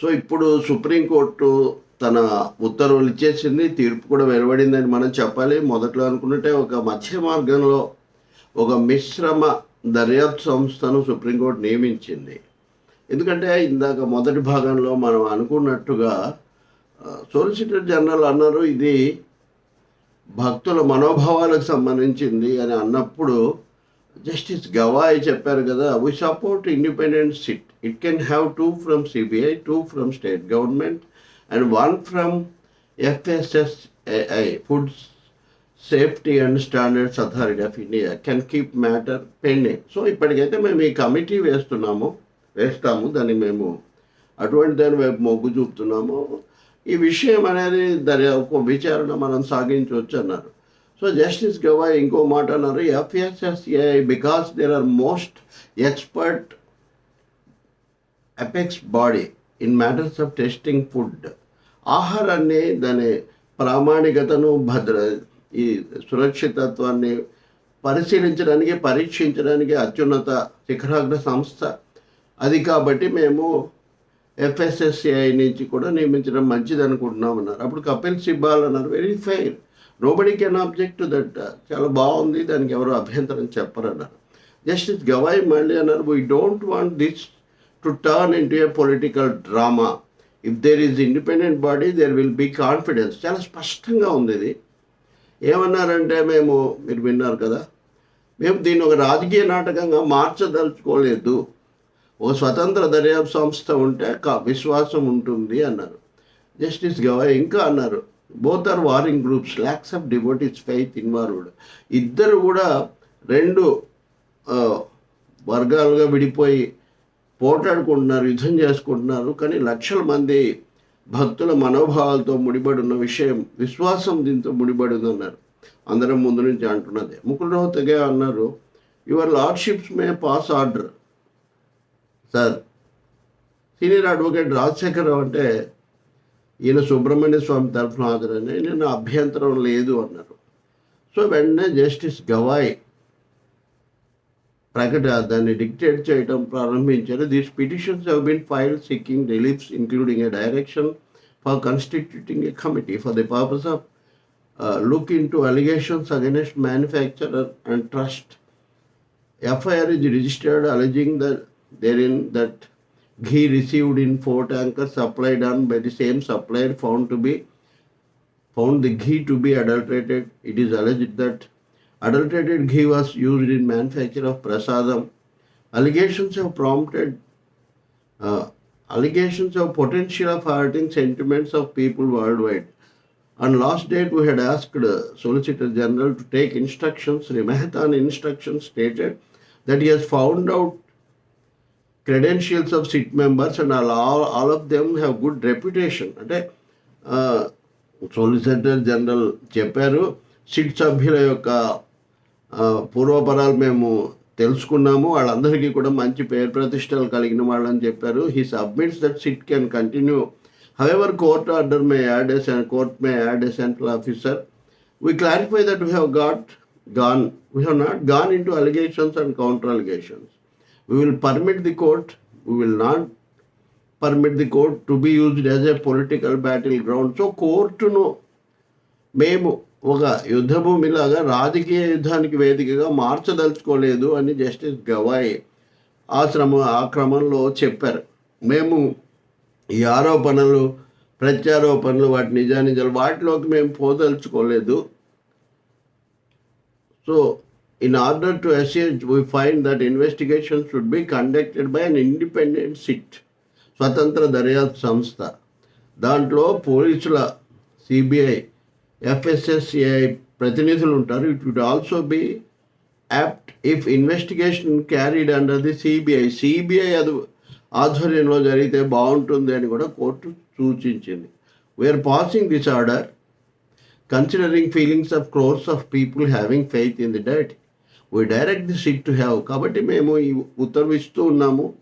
So ఇప్పుడు supreme court తన ఉత్తర్వులు ఇచ్చేసింది తీర్పు కూడా వెలువడిందని మనం చెప్పాలి. మొదట్లో అనుకున్నట్టే ఒక మధ్య మార్గంలో ఒక మిశ్రమ దర్యాప్తు సంస్థను సుప్రీంకోర్టు నియమించింది. ఎందుకంటే ఇందాక మొదటి భాగంలో మనం అనుకున్నట్టుగా సోలిసిటర్ జనరల్ అన్నారు ఇది భక్తుల మనోభావాలకు సంబంధించింది అని అన్నప్పుడు జస్టిస్ గవాయ్ చెప్పారు కదా we support independent SIT it can have two from CBI two from state government and one from FSSI food safety and standards authority of India can keep matter pending so ఇప్పటికైతే మేము ఈ committee వేస్తున్నాము వేస్తాము దాన్ని మేము అటువంటి దాని వైపు మొగ్గు చూపుతున్నాము. ఈ విషయం అనేది దర్యా ఒక విచారణ మనం సాగించవచ్చు అన్నారు. సో జస్టిస్ గవాయ్ ఇంకో మాట అన్నారు FSSAI because there are most expert apex body in matters of testing food ఆహారాన్ని దాని ప్రామాణికతను భద్ర ఈ సురక్షితత్వాన్ని పరిశీలించడానికి పరీక్షించడానికి అత్యున్నత శిఖరాగ్ర సంస్థ. అది కాబట్టి మేము ఎఫ్ఎస్ఎస్సిఐ నుంచి కూడా నియమించడం మంచిది అనుకుంటున్నాం అన్నారు అప్పుడు కపిల్ సిబ్బాల్ అన్నారు very fair nobody can object that చాలా బాగుంది. దానికి ఎవరు అభ్యంతరం చెప్పరన్నారు. జస్ట్ జస్టిస్ గవాయ్ మళ్ళీ అన్నారు we don't want this to turn into a political drama if there is independent body there will be confidence చాలా స్పష్టంగా ఉంది ఇది. ఏమన్నారంటే మేము మీరు విన్నారు కదా. మేము దీన్ని ఒక రాజకీయ నాటకంగా మార్చదలుచుకోలేదు. ఓ స్వతంత్ర దర్యాప్తు సంస్థ ఉంటే విశ్వాసం ఉంటుంది అన్నారు. జస్టిస్ గవాయ్ ఇంకా అన్నారు both are warring groups lakhs of devotees faith involved ఇద్దరు కూడా రెండు వర్గాలుగా విడిపోయి పోటాడుకుంటున్నారు యుద్ధం చేసుకుంటున్నారు. కానీ లక్షల మంది భక్తుల మనోభావాలతో ముడిపడి ఉన్న విషయం విశ్వాసం దీంతో ముడిపడి ఉందన్నారు అందరం ముందు నుంచి అంటున్నది. ముకుల్ తెగే అన్నారు your lordships may pass order. Sir senior advocate Rajashekhararao అంటే ఈయన సుబ్రహ్మణ్య స్వామి తరఫున హాజరని నేను అభ్యంతరం లేదు అన్నారు. సో వెంటనే జస్టిస్ గవాయ్ ప్రకట దాన్ని డిక్టేట్ చేయడం ప్రారంభించారు. These petitions have been file seeking reliefs including a direction for constituting a committee for the purpose of look into allegations against manufacturer and trust FIR is registered alleging there in that ghee received in four tankers supplied on by the same supplier found to be found the ghee to be adulterated. It is alleged that adulterated ghee was used in manufacture of prasadam. Allegations have prompted uh, allegations of potential of hurting sentiments of people worldwide. On last date, we had asked uh, Solicitor General to take instructions. Sri Mehtan instructions stated that he has found out credentials of SIT members and all all all of them have good reputation అంటే solicitor general చెప్పారు SIT సభ్యుల యొక్క పూర్వపరాలు మేము తెలుసుకున్నాము వాళ్ళందరికీ కూడా మంచి పేరు ప్రతిష్టలు కలిగిన వాళ్ళని చెప్పారు. He submits that SIT can continue however court order may add as court may add as central officer we clarify that we have got gone we have not gone into allegations and counter allegations We will permit the court, we will not permit the court to be used as a political battleground. So, కోర్టును మేము ఒక యుద్ధభూమిలాగా రాజకీయ యుద్ధానికి వేదికగా మార్చదలుచుకోలేదు అని justice Gavai ఆ శ్రమ ఆ క్రమంలో చెప్పారు మేము ఈ ఆరోపణలు ప్రత్యారోపణలు వాటి నిజానిజాలు వాటిలోకి మేము పోదలుచుకోలేదు so in order to assist, we find that investigation should be conducted by an independent SIT, స్వతంత్ర దర్యాప్తు సంస్థ దాంట్లో పోలీసుల సిబిఐ ఎఫ్ఎస్ఎస్ఏఐ ప్రతినిధులు ఉంటారు. It would also be apt if investigation carried under the CBI CBI అది ఆధ్వర్యంలో జరిగితే బాగుంటుంది అని కూడా కోర్టు సూచించింది. We're passing this order considering feelings of crores of people having faith in the deity we direct the SIT to have కాబట్టి మేము ఈ ఉత్తర్వు ఇస్తూ ఉన్నాము.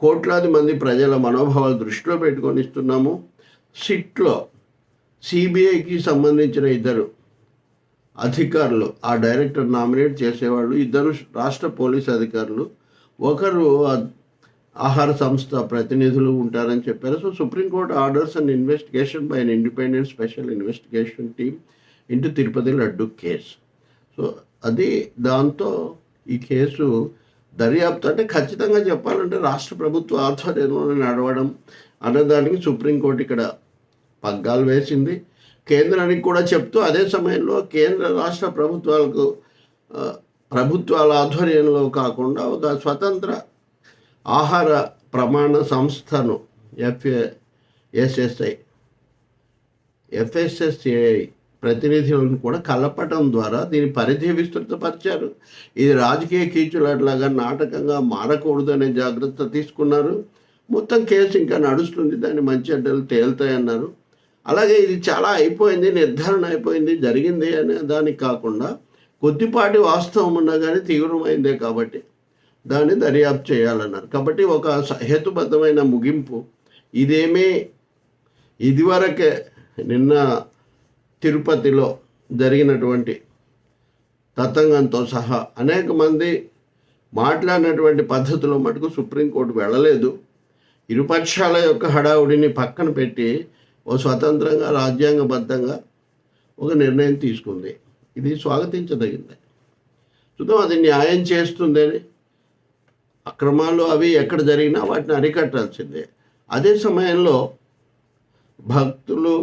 కోట్లాది మంది ప్రజల మనోభావాలు దృష్టిలో పెట్టుకొని ఇస్తున్నాము. సిట్లో సిబిఐకి సంబంధించిన ఇద్దరు అధికారులు ఆ డైరెక్టర్ నామినేట్ చేసేవాళ్ళు ఇద్దరు రాష్ట్ర పోలీస్ అధికారులు. ఒకరు ఆహార సంస్థ ప్రతినిధులు ఉంటారని చెప్పారు. So supreme court orders and investigation by an independent special investigation team into Tirupati laddu case. So అది దాంతో ఈ కేసు దర్యాప్తు అంటే ఖచ్చితంగా చెప్పాలంటే రాష్ట్ర ప్రభుత్వ ఆధ్వర్యంలో నడవడం అన్నదానికి సుప్రీంకోర్టు ఇక్కడ పగ్గాలు వేసింది. కేంద్రానికి కూడా చెప్తూ అదే సమయంలో కేంద్ర రాష్ట్ర ప్రభుత్వాలకు ప్రభుత్వాల ఆధ్వర్యంలో కాకుండా ఒక స్వతంత్ర ఆహార ప్రమాణ సంస్థను ఎఫ్ఏ ఎస్ఎస్ఐ ఎఫ్ఎస్ఎస్ఏఐ ప్రతినిధులను కూడా కలపటం ద్వారా దీని పరిధి విస్తృతపరిచారు ఇది రాజకీయ కీచులాట్లాగా నాటకంగా మారకూడదు అనే జాగ్రత్త తీసుకున్నారు. మొత్తం కేసు ఇంకా నడుస్తుంది. దాన్ని మంచి అడ్డలు తేలుతాయన్నారు. అలాగే ఇది చాలా అయిపోయింది నిర్ధారణ అయిపోయింది జరిగింది అనే దానికి కాకుండా కొద్దిపాటి వాస్తవం ఉన్నా కానీ తీవ్రమైందే కాబట్టి దాన్ని దర్యాప్తు చేయాలన్నారు. కాబట్టి ఒక హేతుబద్ధమైన ముగింపు ఇదేమీ ఇదివరకే నిన్న తిరుపతిలో జరిగినటువంటి తతంగంతో సహా అనేక మంది మాట్లాడినటువంటి పద్ధతిలో మటుకు సుప్రీంకోర్టు వెళ్ళలేదు. ఇరుపక్షాల యొక్క హడావుడిని పక్కన పెట్టి ఓ స్వతంత్రంగా రాజ్యాంగబద్ధంగా ఒక నిర్ణయం తీసుకుంది. ఇది స్వాగతించదగింది. చూద్దాం అది న్యాయం చేస్తుందని అక్రమాలు అవి ఎక్కడ జరిగినా వాటిని అరికట్టాల్సిందే. అదే సమయంలో భక్తులు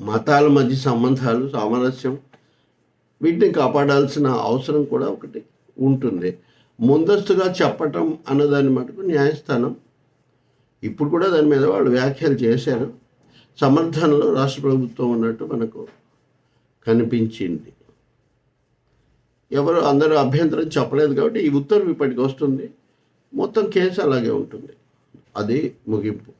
మతాల మధ్య సంబంధాలు సామరస్యం వీటిని కాపాడాల్సిన అవసరం కూడా ఒకటి ఉంటుంది. ముందస్తుగా చెప్పటం అన్నదాని మటుకు న్యాయస్థానం. ఇప్పుడు కూడా దాని మీద వాళ్ళు వ్యాఖ్యలు చేశారు. సమర్థనలో రాష్ట్ర ప్రభుత్వం ఉన్నట్టు మనకు కనిపించింది. ఎవరు అందరూ అభ్యంతరం చెప్పలేదు కాబట్టి ఈ ఉత్తర్వు ఇప్పటికి వస్తుంది. మొత్తం కేసు అలాగే ఉంటుంది. అది ముగింపు.